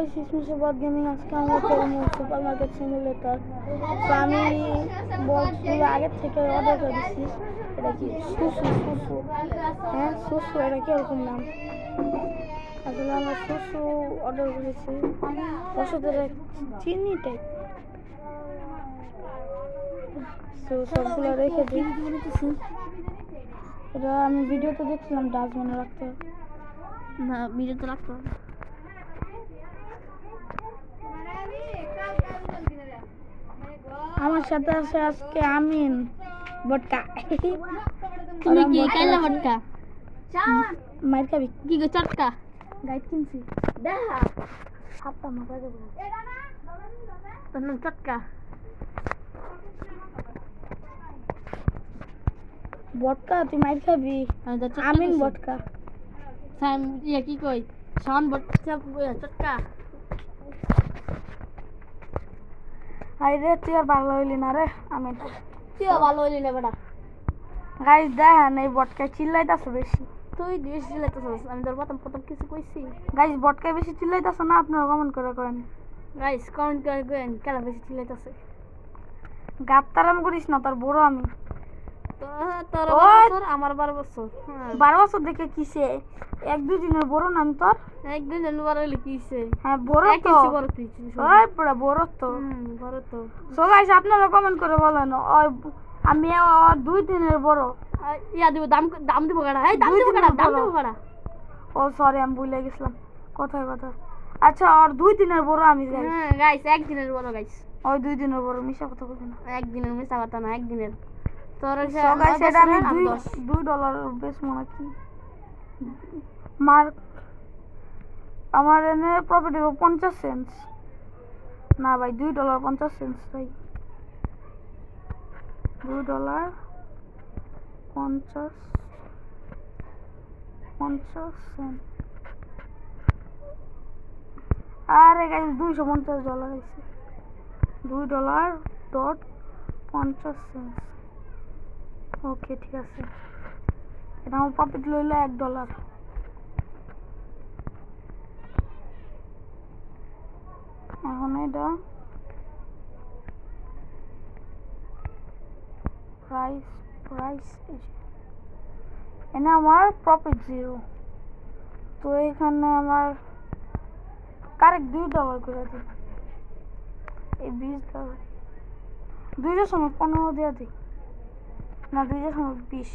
Guys ইসমুসাবাদ আমরা খেলব super market simulator তো আমি বক্সগুলো আগের থেকে অর্ডার করে দিচ্ছি এটা কি? সুসু হ্যাঁ সুসু এটা কীরকম আসলে আমরা সুসু অর্ডার করেছি। ওষুধের চিনি টাইপ তো সবগুলো রেখে দিই। এটা আমি ভিডিওতে দেখছিলাম, ডাস্টবিনে রাখতে। না, ভিডিওতে রাখতে হবে আমার সাথে আছে আজকে আমিন। বটকা তুমি কি কাইলা মটকা মাইর খাবি? কি গো চটকা? গাইড কিনছি। দেখা সাতটা মাথায় দেবো তোর নাম চটকা। বটকা তুই মাইর খাবি? চটকা আমিন বটকা সাম ইয়া কি কই? শান বটকা চটকা। আই রে তুই আর ভালো হইলি না রে আমি তুই ভালো হইলি না বেটা। গাইজ দেখেন এই বটকায় চিল্লাইতেছে বেশি। তুই বেশি চিল্লাইতেছিস আমি তোর প্রথম প্রথম কিছু কইছি। গাইজ বটকায় বেশি চিল্লাইতেছে না আপনারা কমেন্ট করে করেন গাইজ কমেন্ট করে কইন কেন বেশি চিল্লাইতেছে? গাত্তারাম করিস না তোর বড় আমি। বছর আমার বারো বছর হ্যাঁ। বারো বছর দেখে কিসে এক দুই দিনের বড় না আমি বড় হ্যাঁ বড় তো। বড় তুই ওই পুরা বড় তো। বড় তো। সো গাইস আপনারা কমেন্ট করে বলেন ওই আমি দুই দিনের বড়। ইয়া দিব দাম দাম দিব এই দাম দিব দাম কাড়া? ও সরি আমি ভুলে গেছিলাম। কোথায় কথা আচ্ছা ওর দুই দিনের বড় আমি গাইস হ্যাঁ গাইস একদিনের বড় গাইস ওই দুই দিনের বড় মিশা কথা বলবি না। একদিনের মিশা কথা না একদিনের আমার এনে প্রফিট হবে পঞ্চাশ সেন্টস না ভাই দুই ডলার পঞ্চাশ সেন্টস ভাই। দুই ডলার পঞ্চাশ পঞ্চাশ সেন্ট আরে গাইস দুইশো পঞ্চাশ ডলার আছে দুই ডলার ডট পঞ্চাশ সেন্ট ওকে ঠিক আছে। এটা আমার প্রফিট লইলো এক ডলার এখন এটা প্রাইস প্রাইস এনে আমার প্রফিট জিরো তো এখানে আমার কারেক্ট দুই ডলার করে দিই এই বিশ ডলার দুইটার সময় পনেরো দিয়ে দিই না দুই দশমিক বিশ।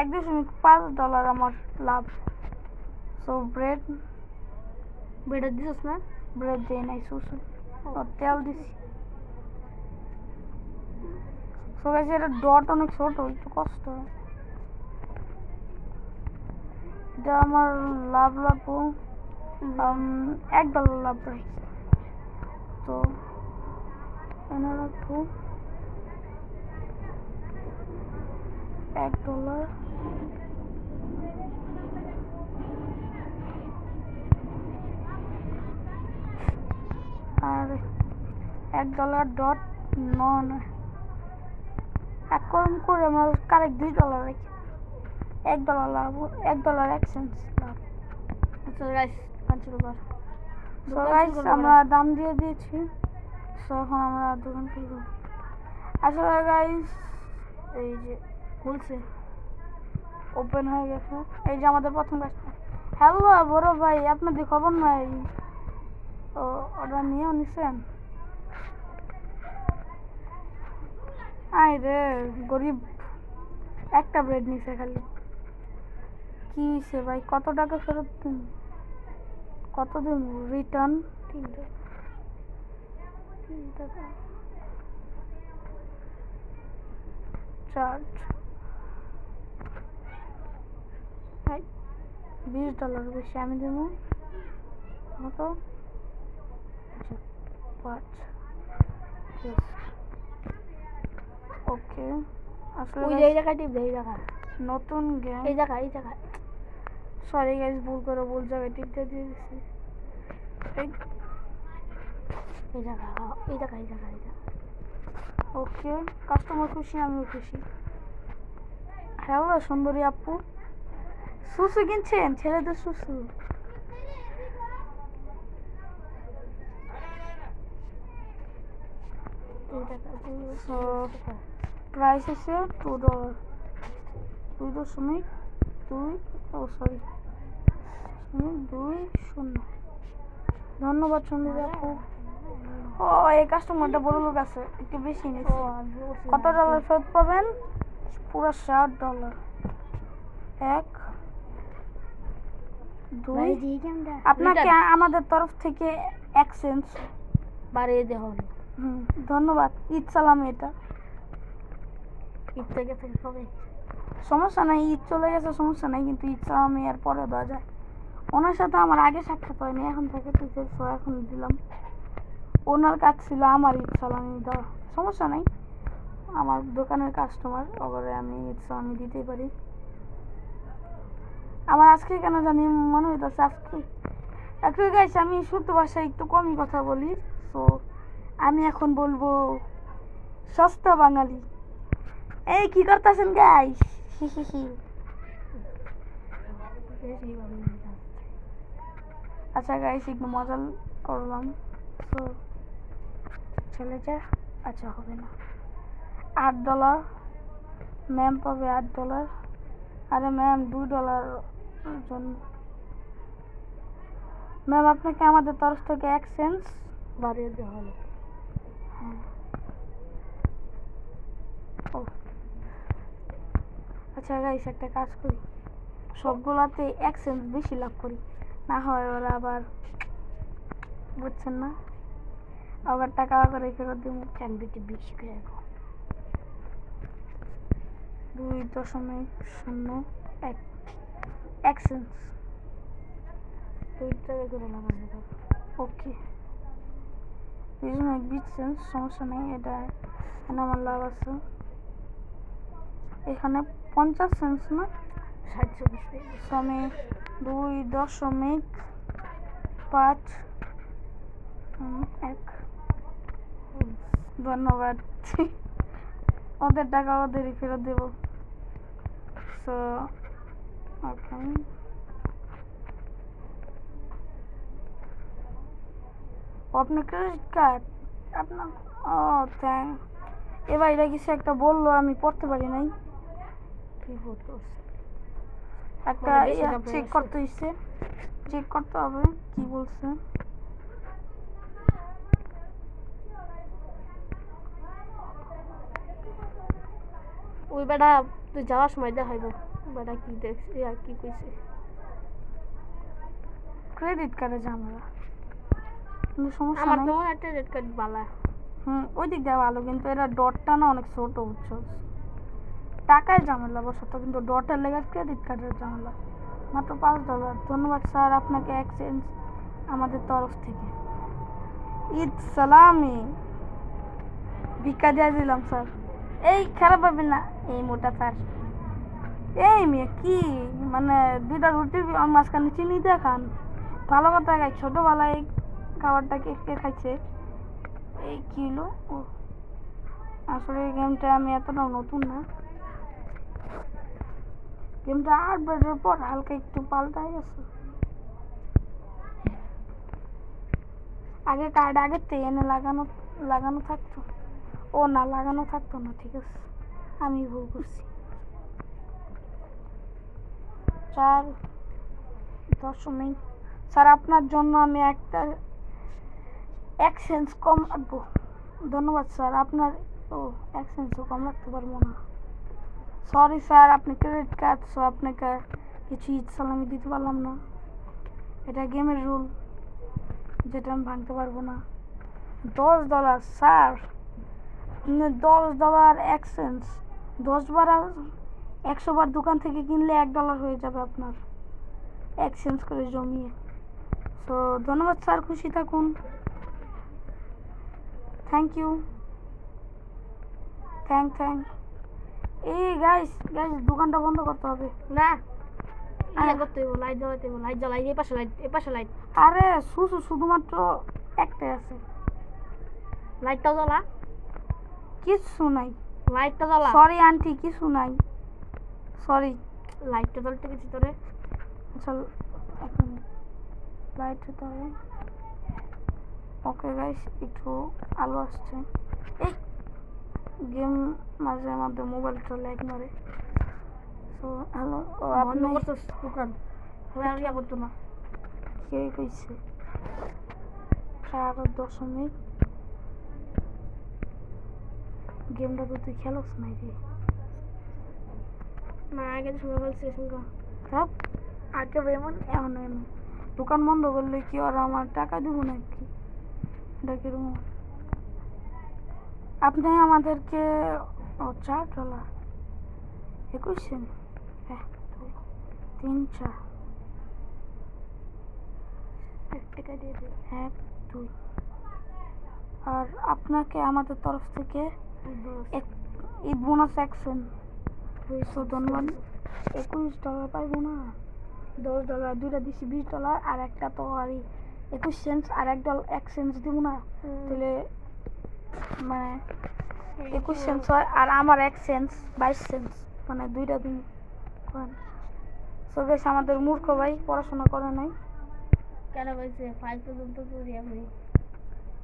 এক দশমিক পাঁচ ডলার আমার লাভ। সো ব্রেড বেটা দিছস না? ব্রেড দেই নাই সুসু তেল দিছি। সো গাইস এটা ডট অনেক ছোট একটু কষ্ট হয়। এটা আমার লাভ উম, এক ডলার লাভ রাখছি। তো এনে রাখব। এক ডলার আর এক ডলার ডট নন এক কম করে আমার কারেক্ট দুই ডলার রাখি এক ডলার লাভ এক ডলার এক সেন্ট লাভ। আচ্ছা পাঁচ রুপার আমরা দাম দিয়ে দিয়েছি। তো এখন আমরা দোকান খুলব আসলে গাইস এই যে খুলছে। ওপেন হয়ে গেছে। এই যে আমাদের প্রথম কাজটা। হ্যালো বড় ভাই, আপনাদের খবর নাই? ও অর্ডার নিয়েও নিছেন? আই রে গরিব। একটা ব্রেড নিছে খালি। কি হইছে ভাই, কত টাকা ফেরত দিন? কত দিন? রিটার্ন তিন টাকা। তিন টাকা। চার্জ। বিশ ডলার বেশি আমি দেবো। কত? আচ্ছা পাঁচ। ওকে আসলে ওই টিপ জায়গা নতুন গেম এই জায়গা এই জায়গা সরি গাইস ভুল করে ভুল জায়গায় টিপতে দিয়ে দিচ্ছি এই। জায়গা এই জায়গা এই জায়গা এই জায়গা ওকে কাস্টমার খুশি আমিও খুশি। হ্যালো সুন্দরী আপু। সুসু কিনছেন? ছেলেদের সুসু। প্রাইস আছে টু ডলার দুই দশমিক দুই ও সরি দুই শূন্য। ধন্যবাদ সন্দীপ আপু। ও এই কাস্টমারটা বড় লোক আছে একটু বেশি নিচ্ছে। কত ডলার ফেরত পাবেন? পুরো ষাট ডলার এক দুই আপনাকে আমাদের তরফ থেকে এক্সচেঞ্জ বাড়িয়ে দেওয়া হলো হুম ধন্যবাদ। ঈদ সালাম এটা। ঈদ থেকে হবে। সমস্যা নাই ঈদ চলে গেছে সমস্যা নাই কিন্তু ঈদ সালামি এর পরে দেওয়া যায়। ওনার সাথে আমার আগে সাক্ষাৎ হয়নি এখন থেকে সো এখন দিলাম। ওনার কাজ ছিল আমার ঈদ সালামি দেওয়া। সমস্যা নাই। আমার দোকানের কাস্টমার ওপরে আমি ঈদ সালামি দিতেই পারি। আমার আজকে কেন জানি মনে হইতেছে আজকে। একটু গাইস আমি শুদ্ধ ভাষায় একটু কমই কথা বলি। তো আমি এখন বলব সস্তা বাঙালি। এই কি করতেছেন গাইস আচ্ছা গাইস একটু মজা করলাম। তো ছেলেটা আচ্ছা হবে না। আট ডলার ম্যাম পাবে আট ডলার আরে ম্যাম দুই ডলার জন্য। ম্যাম আপনাকে আমাদের তরফ থেকে এক্সচেঞ্জ বাড়িয়ে দেওয়া হলো। ও। আচ্ছা গাইস একটা কাজ করি। সবগুলাতে এক্সচেঞ্জ বেশি লাভ করি। না হয় ওরা আবার বুঝছেন না? আবার টাকা করে ফেরত দিব। চাকরিটি বেশি করে দুই দশমিক শূন্য এক এক্সচেঞ্জ দুই টাকা করে লাগানো ওকে। দুই দশমিক বিশ সেন্স সমস্যা নেই, এটা এখানে আমার লাভ আছে। এখানে পঞ্চাশ সেন্স না? ষাট চল্লিশ আমি দুই দশমিক পাঁচ এক। ধন্যবাদ। ওদের টাকা ওদেরই ফেরত দেব। সো ওকে আপনার ক্রেডিট কার্ড আপনার ও থ্যাংক এবার এটা কিছু একটা বলল আমি পড়তে পারি নাই। একটা চেক করতে হইছে। চেক করতে হবে কি বলছে? ওই বেটা তুই যাওয়ার সময় দেখাইব। বেটা কি দেখছি আর কি কইছে। ক্রেডিট কার্ডে ঝামেলা কিন্তু সমস্যা আমার নাই। তো মনে একটা রেড কার্ড বালা। হুম ওই দিক দিয়ে ভালো কিন্তু এরা ডটটা না অনেক ছোট বুঝছ? টাকায় ঝামেলা বসত কিন্তু ডটের লেগে ক্রেডিট কার্ডের ঝামেলা। মাত্র পাঁচ ডলার ধন্যবাদ স্যার আপনাকে এক্সচেঞ্জ আমাদের তরফ থেকে। ঈদ সালামি। ভিক্ষা দিয়ে দিলাম স্যার। এই, খারাপ হবে না। এই মোটা স্যার এই মেয়ে, কি? মানে দুইটা রুটির মাঝখানে চিনি দিয়ে খান। ভালো কথা খাই ছোটোবেলায় এই খাবারটা কে খাইছে? এই কিলো ও আসলে এই গেমটা আমি এতটা নতুন না। গেমটা আপডেটের পর হালকা একটু পাল্টাই গেছে। আগে কার্ড আগে এনে লাগানো লাগানো থাকতো। ও না লাগানো থাকতো না, ঠিক আছে? আমি ভুল করছি। চার দশমিক, স্যার, আপনার জন্য আমি একটা এক্সচেঞ্জ কম রাখব। ধন্যবাদ, স্যার, আপনার, ও এক্সচেঞ্জও কম রাখতে পারব না। সরি স্যার, আপনি ক্রেডিট কার্ড সো আপনাকে কিছু ঈদ সালামি দিতে পারলাম না। এটা গেমের রুল যেটা আমি ভাঙতে পারব না। দশ ডলার স্যার। দশ ডলার এক্সচেঞ্জ দশ বার আর একশো বার দোকান থেকে কিনলে এক ডলার হয়ে যাবে আপনার। এক্সচেঞ্জ করে জমিয়ে। তো ধন্যবাদ স্যার খুশি থাকুন। থ্যাংক ইউ থ্যাংক থ্যাংক এই গাইস গাইস দোকানটা বন্ধ করতে হবে। না। আরে শুধু শুধুমাত্র একটাই আছে। লাইটটাও জ্বালা। কিচ্ছু নাই। লাইটটা জ্বালা। সরি আন্টি কিছু নাই। সরি লাইটটা জ্বলতে গেছি তোরে। আচ্ছা এখন লাইট হতে হবে। ওকে গাইস একটু আলো আসছে। এই গেম মাঝে মধ্যে মোবাইলটা ল্যাগ মারে। সো হ্যালো ও আপনি দোকান। আমি করতো না। কে কইছে? চার দশমিক গেমটা তো তুই খেলোস নাই রে না আগে তো সময় বলছি সব? আগে এমন এখন এমন। দোকান বন্ধ করলে কি আর আমার টাকা দিব নাকি? এটা কীরকম আপনি আমাদেরকে ও চার ডলার একুশ সেন্ট এক দুই তিন চার। এক টাকা দিয়ে দিই এক দুই। আর আপনাকে আমাদের তরফ থেকে ঈদ বোনাস একশন সো ধন্যবাদ একুশ ডলার পাইবো না। দশ ডলার দুইটা দিছি, বিশ ডলার আর একটা তো আর একুশ সেন্স আর এক ডলার এক সেন্স দিব না। তাহলে মানে একুশ সেন্স হয়, আর আমার এক সেন্স বাইশ সেন্স মানে দুইটা দিন করেন। বেশ আমাদের মূর্খ ভাই পড়াশোনা করে নাই। কেন বলছে? ফাইভ পর্যন্ত করি আমি।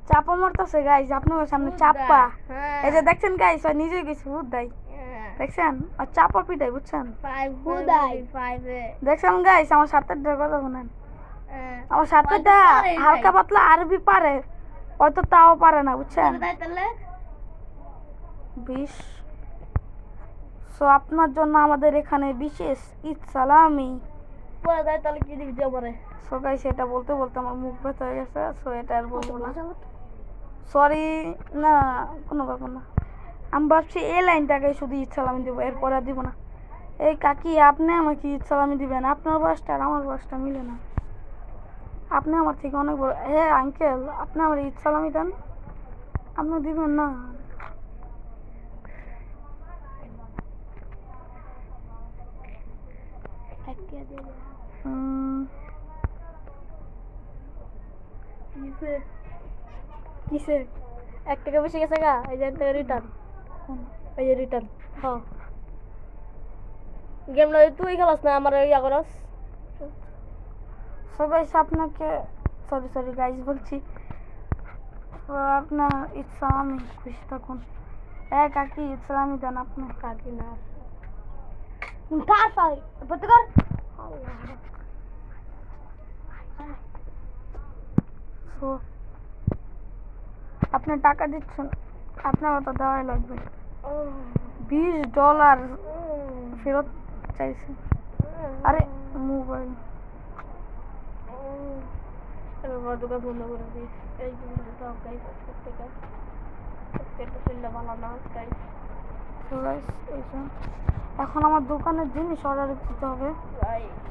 চাপা মারতেছে গাইস আপনার সামনে চাপা। হ্যাঁ। এই যে দেখছেন গাইজ নিজে গেছে ভূত দেয়। দেখছেন? আর চাপা পিটাই বুঝছেন? ফাইভ হুদাই। ফাইভে দেখছেন গাইজ আমার সাথের কথা শুনেন। হ্যাঁ। আমার পারে হালকা। পাতলা আরবি পারে হয়তো তাও পারে না বুঝছেন? বিশ। সো আপনার জন্য আমাদের এখানে বিশেষ ঈদ সালামি। পরে তাই তাহলে কি দিবি যে পরে? সো গাইজ এটা বলতে বলতে আমার মুখ ব্যথা হয়ে গেছে সো এটা আর বলব না। সরি না কোনো ব্যাপার না। আমি ভাবছি এই লাইনটাকে শুধু সালামি দেবো এরপরে আর দিব না। এই কাকি আপনি আমাকে সালামি দিবেন আপনার বয়সটা আর আমার বয়সটা মিলে না। আপনি আমার থেকে অনেক বড়। হে আঙ্কেল আপনি আমার সালামি দেন আপনি দিবেন না। উম, কিসে কিসে এক টাকা বেশি গেছে গা এই যে রিটার্ন? এই যে রিটার্ন হ্যাঁ গেম নয় তুই খেলাস না আমার ইয়া করস। সো গাইস আপনাকে সরি সরি গাইস বলছি। আপনার ঈদ সালামি খুশি থাকুন। হ্যাঁ কাকি ঈদ সালামি দেন আপনি। কাকি না কার সরি বলতে কর। So, আপনি টাকা দিচ্ছেন আপনার তো দেওয়াই লাগবে। বিশ ডলার ফেরত চাইছে। আরে মোবাইল। দোকান বন্ধ করে দিস এই গাইস প্রত্যেকটা ছেলে ভালো না গাইস। এখন আমার দোকানের জিনিস অর্ডার দিতে হবে।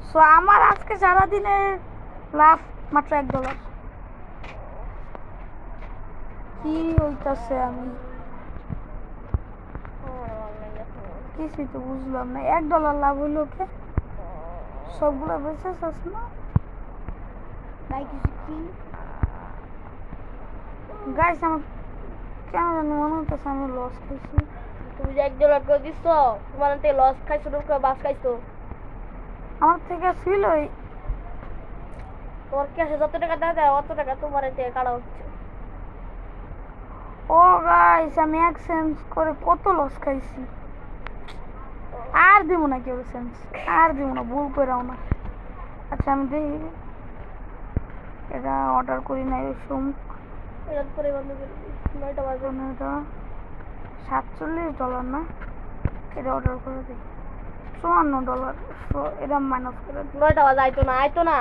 সো আমার আজকে সারাদিনের লাভ মাত্র এক ডলার কি হইতাছে আমি? কিছুই তো বুঝলাম না। এক ডলার লাভ হইল কে সবগুলো বেঁচে শেষ না? ভাই কিছু কি? গাইস আমার কেন জানি মনে হইতেছে আমি লস খাইছি। তুমি যে এক ডলার করে দিচ্ছ তোমার থেকে লস খাইছো তুমি বাস খাইছো? আমার থেকে ছিল তোমার ক্যাশে যত টাকা দেওয়া যায় অত টাকা তোমার থেকে কাটা হচ্ছে। ও গাইস আমি এক সেন্স করে কত লস খাইছি? আর দিব না কেউ সেন্স আর দিব না ভুল করেও না। আচ্ছা আমি দেখি এটা অর্ডার করি নাই ওই এটা সাতচল্লিশ ডলার না? এটা অর্ডার করে দিই। চুয়ান্ন ডলার এটা মাইনাস করে নয়টা বাজে আইতো না আইতো না।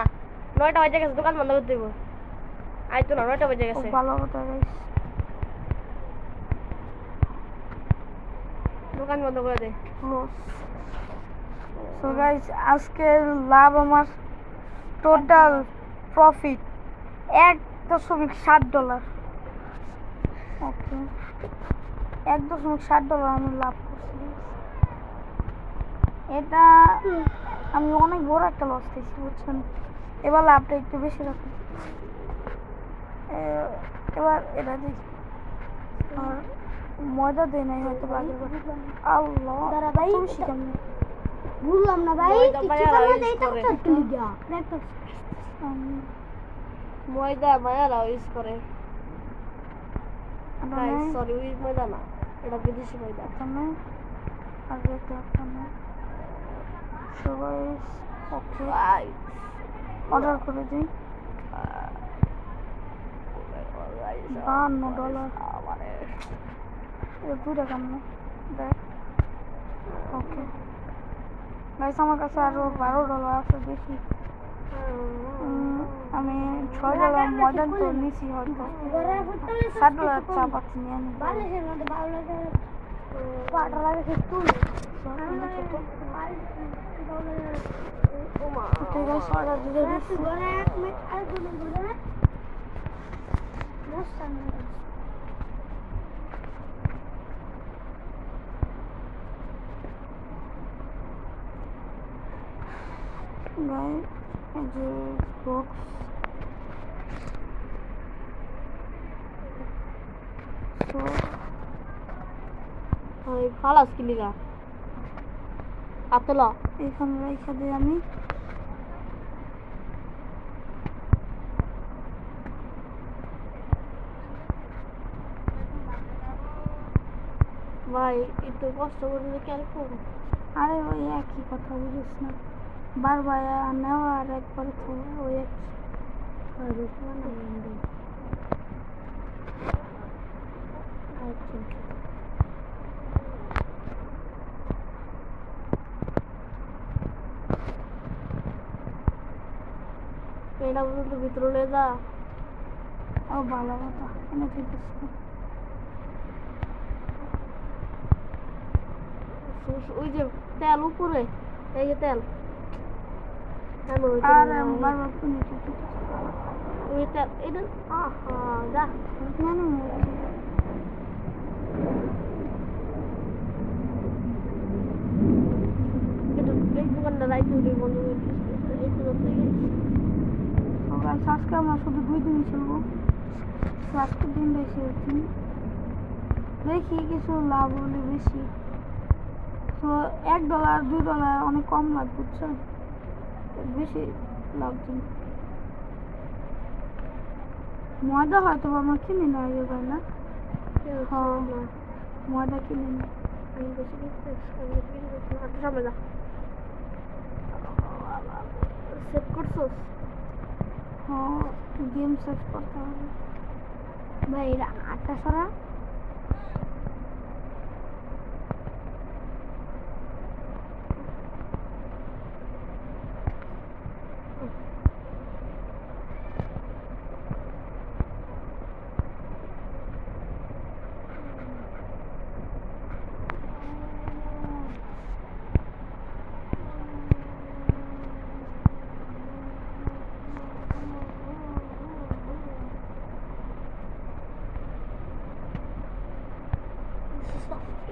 নয়টা বাজে গেছে দোকান বন্ধ করে দিব। আইতো না নয়টা বাজে গেছে। ভালো কথা দোকান বন্ধ করে আজকের লাভ আমার টোটাল প্রফিট এক দশমিক সাত ডলার এক দশমিক সাত ডলার আমি লাভ করছি। এটা আমি অনেক বড় একটা লস খেয়েছি বুঝছেন? এবার লাভটা একটু বেশি রাখুন এ- এবার এটা দেখি। আর ময়দা দেয় নাই হয়তো আল্লাহ দাঁড়া ভাই, তুমি শিখামনি বুঝলাম না ভাই ময়দা একটু মায়ারা ইউজ করে সরি ওই ময়দা না এটা বিদেশি ময়দা। এটা এখানে সবাই ওকে অর্ডার করে দিই। বাহান্ন ডলার দুইটা কেমন? দেখ। ওকে। গাইস, আমার কাছে আরও বারো ডলার আছে বেশি আমি ছয় ডলার ময়দান তো নিছি হয়তো। ষাট ডলার চা পাচ্ছি, নিয়ে নি বালিশের মধ্যে ভালো লাগে পাটা লাগে সে তুল ঠিক আছে অর্ডার দিয়ে দিচ্ছি ঘরে এক মিনিট আর দুটো ঘরে মস্ত আনন্দ গাই এই যে বক্স ওই খালাস কি লিগা। আতলা। এখানে রেখে দিই আমি। ভাই একটু কষ্ট করে কেন করব? আরে ওই একই কথা বুঝিস না। বারবার নেওয়া আর একবার খাওয়া ওই একই এটা পর্যন্ত ভিতরে যা ও ভালো কথা এনে ঠিক আছে ওই যে তেল উপরে এই যে তেল আজকে আমরা শুধু দুই খেলব দিন দেখি কিছু লাভ হলে বেশি তো এক ডলার দুই ডলার অনেক কম লাভ বুঝছেন বেশি লাভ দিন ময়দা হয়তো বা আমার কিনে নেওয়া যাবে না হ্যাঁ ময়দা কিনে নি আমি বেশি কিনতে আমি বেশি কিনতে হাতে সামনে যা সেভ করছোস হ্যাঁ গেম সেট করতে হবে ভাই এটা আটটা সরা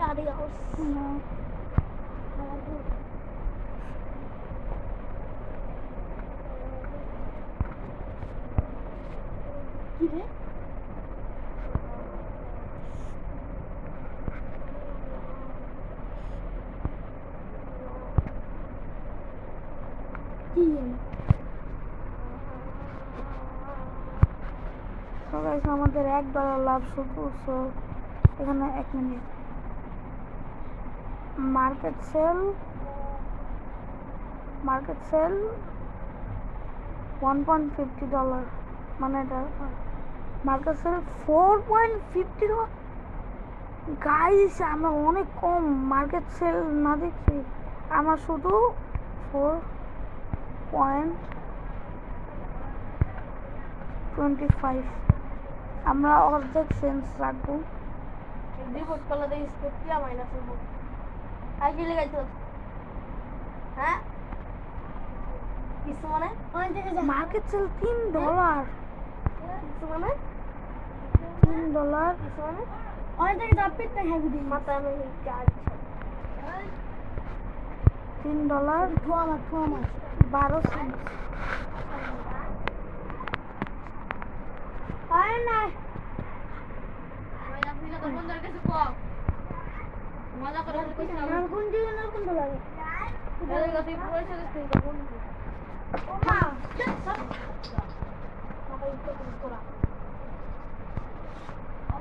Adios. না কি রে? কি জানি তো guys, আমাদের এক ডলার লাভ সো এখানে এক minute. Market sale market sale one point fifty dollar মানে এটা market sale four point fifty guys আমরা অনেক কম মার্কেট সেল না দেখছি। আমরা শুধু ফোর পয়েন্ট টোয়েন্টি ফাইভ আমরা অর্ধেক সেন্স রাখব। রিপোর্ট করলে দেখি স্কোর মাইনাস হব আর কি লেগাইছো হ্যাঁ? কিছু মানে? মার্কেট সেল তিন ডলার কিছু মানে? তিন ডলার কিছু মানে ওখান থেকে যা পিঠটা খাবি দিই মাথায় আমি চার্জ তিন ডলার ঠোয়া মাছ ঠোয়া মাছ বারো সেন্স আরে না মজা করে কোন দিকে না কোন লাগে ও মা আমি কেন কইছি যদি একবার তো বুঝলো আর কিরে তুই মুখে ডেট কাটে লিলি গো ওদের বন্ধু আমার আমার ভিডিও দিচ্ছে আমার নাম আমি শুনবার নাম কইছি আর কত বন্ধু কার তো জায়গা দিলি খাস যা একটা তো আমি দেখতে পাচ্ছি না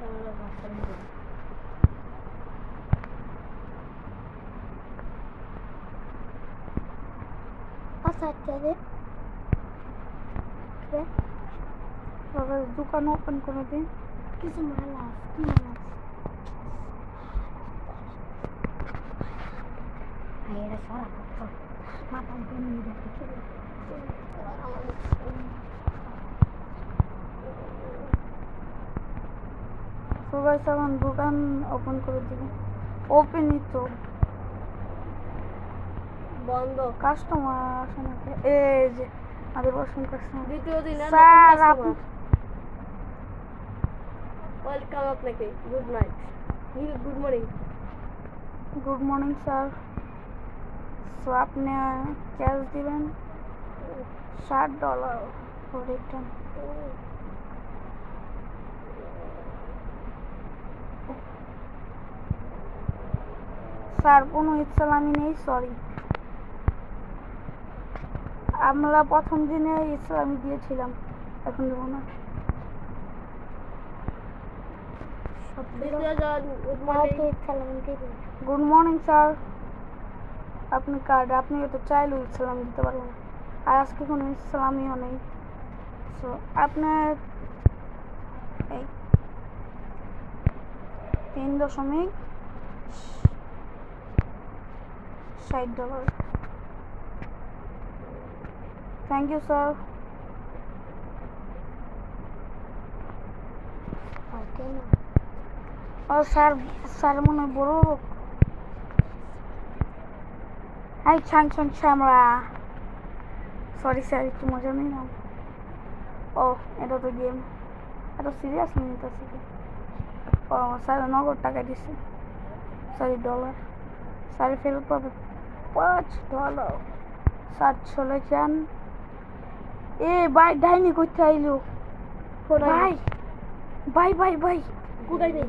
বসে লাগে তো আছে না তাহলে ভাষা নিতে আচ্ছা আচ্ছা রে বাবা দোকান ওপেন করে দিন কিছু মাল আছে কি মাল আছে আরে সারা মাথা দিয়ে নিয়ে যাচ্ছে সবাই এখন দোকান ওপেন করে দিবে। ওপেনই তো। বন্ধ। কাস্টমার আসে না? এই যে আমাদের বসুন কাস্টমার দ্বিতীয় দিন স্যার আপনি ওয়েলকাম আপনাকে। Good night good morning good morning sir so আপনি ক্যাশ দিবেন? ষাট ডলার ফর রিটার্ন স্যার কোনো ইসলামি নেই সরি আমরা প্রথম দিনে ইসলামি দিয়েছিলাম এখন দেবো না। মর্নিং গুড মর্নিং স্যার আপনি কার্ড আপনি তো চাইলেও ইসলাম দিতে পারবেন আর আজকে কোনো ইসলামিও নেই। সো আপনার এই তিন দশমিক ষাট ডলার থ্যাংক ইউ স্যার ও স্যার স্যার মনে বড় লোক। এই ছাং ছাং শ্যামরা সরি স্যার একটু মজা নেই না ও, এটা তো গেম এটা সিরিয়াস নিতেছি ও স্যার নগদ টাকা দিচ্ছে সরি ডলার স্যার ফেরত পাবে। পাঁচ ডলার চলে যান এ ভাই ডাইনি করতে আইলো। ভাই ভাই ভাই ভাই। কোথায় নেই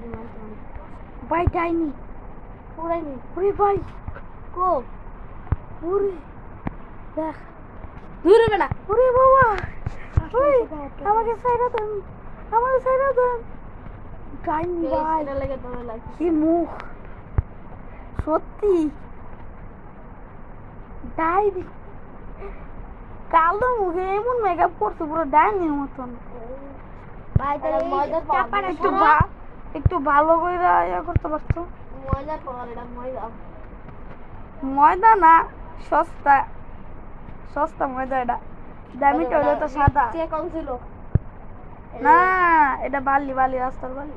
ভাই ডাইনি। কোথায় নেই ওরে ভাই। কো? ওরে দেখ। দূর না। ওরে বাবা। ওই আমাকে সাইরা দেন। আমাকে সাইরা দেন। ডাইনি ভাই। কি মুখ। সত্যি। ডাইনি কালো মুখে এমন মেকআপ করছে পুরো ডাইনির মতন। ভাই তাহলে একটু একটু ভালো করে ইয়া করতে পাওয়ার ময়দা। ময়দা না সস্তা। সস্তা ময়দা এটা। দামিটা হলো তো সাদা। ছিল? না এটা বালি বালি রাস্তার বালি।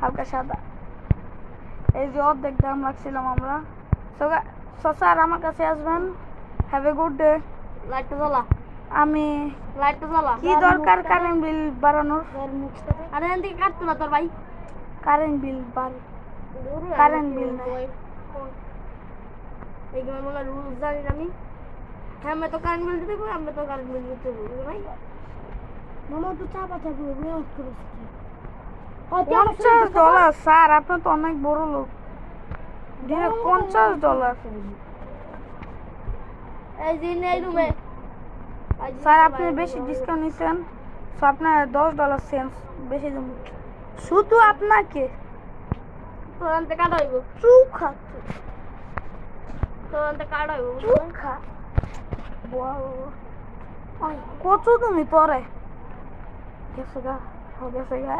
হালকা সাদা। এই যে অর্ধেক দাম রাখছিলাম আমরা। সো স্যার আমার কাছে আসবেন। হ্যাভ এ গুড ডে লাইটটা জ্বালা। আমি লাইটটা জ্বালা। কি দরকার কারেন্ট বিল বাড়ানোর। আরে এখান থেকে কাটতো না তোর ভাই। কারেন্ট বিল বাড় কারেন্ট বিল না এইগুলো মনে রুলস জানি না আমি। হ্যাঁ আমি তো কারেন্ট বিল দিতে পারব আমি তো কারেন্ট বিল দিতে পারব ভাই? মামা তো চাপা চাপা মেয়র করেছে। পঞ্চাশ ডলার স্যার আপনি তো অনেক বড় লোক। দিনে পঞ্চাশ ডলার এই দিন এই রুমে। স্যার আপনি বেশি ডিসকাউন্ট নিচ্ছেন সো আপনার দশ ডলার সেন্স বেশি দেবো শুধু আপনাকে? তোর আনতে কাটা হইব। চুখা তোর আনতে কাটা হইব। চুখা কত তুমি তোরে। গেছে গা গেছে গা।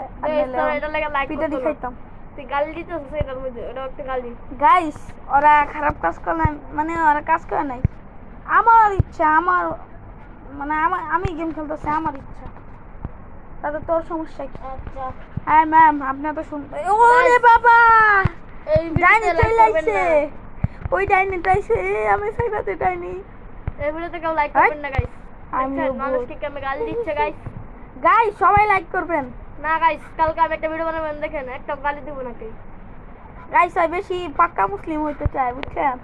পিঠা দি খাইতাম। তুই গালি দিতেছিস এটার মধ্যে এটা একটা গালি গাইস ওরা খারাপ কাজ করে নাই মানে ওরা কাজ করে নাই। আমার ইচ্ছা আমার মানে আমার আমি গেম খেলতেছি আমার ইচ্ছা। তাতে তোর সমস্যা কি? আচ্ছা। হ্যাঁ ম্যাম আপনি তো শুনতে ওরে বাবা! এই ডাইনি ভিডিওতে চলে আইছে। ওই ডাইনিটা আইছে এ, আমি সাইডাতে ডাইনি। এই ভিডিওতে কেউ লাইক করবেন না গাইস আচ্ছা মানুষকে কেমন গালি দিচ্ছে গাইস গাইস সবাই লাইক করবেন। না গাইস কালকে আমি একটা ভিডিও বানাবেন দেখেন একটা গালি দিব নাকি? গাইস আই বেশি পাক্কা মুসলিম হইতে চায় বুঝছেন?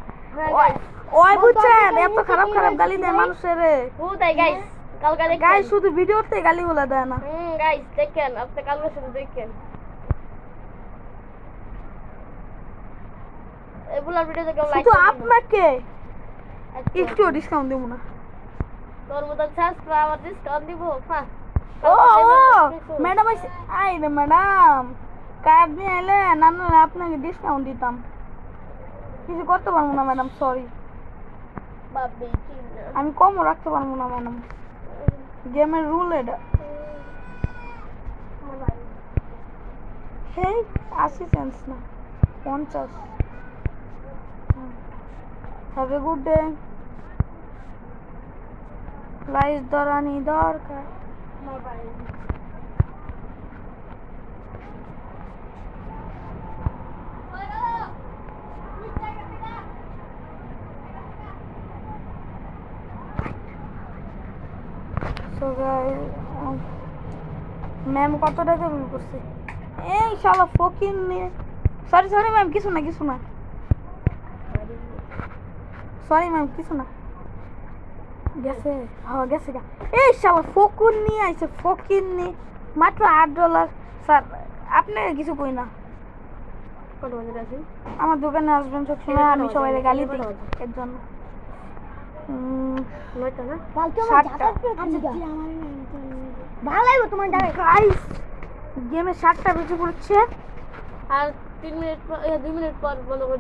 ওই বুঝছেন এত খারাপ খারাপ গালি দেয় মানুষের ও তাই গাইস কালকে দেখেন। গাইস শুধু ভিডিওতে গালি বলে দেয় না। হুম গাইস দেখেন আপনি কালকে শুধু দেখেন। এগুলার ভিডিও দেখে লাইক শুধু আপনাকে একটু ডিসকাউন্ট দেবো না। তোর মতো সাবস্ক্রাইব আর ডিসকাউন্ট দিব হ্যাঁ। ও ও ম্যাডাম আই রে ম্যাডাম কার্ড নিয়ে এলে না না আপনাকে ডিসকাউন্ট দিতাম। কিছু করতে পারব না ম্যাডাম সরি আমি কমও রাখতে পারব না ম্যাডাম। গেমের রুল এটা। হেই আশি সেন্স না পঞ্চাশ। হ্যাভ এ গুড ডে লাইস ধরানি দরকার। So guys, um, ম্যাম কত টাকা বিল করছে এই শালা ফকিন নিয়ে সরি সরি ম্যাম কিছু না কিছু না সরি ম্যাম কিছু না গেছে হ্যাঁ গেছে গা। এই শালা ফকুন নিয়ে আইছে ফকিন নিয়ে মাত্র আট ডলার স্যার আপনি কিছু কই না? আমার দোকানে আসবেন সবসময় আমি সবাই গালি দিই এর জন্য। না? গেমে ষাটটা বেজে পড়ছে। আর তিন মিনিট দুই মিনিট পর বন্ধ করে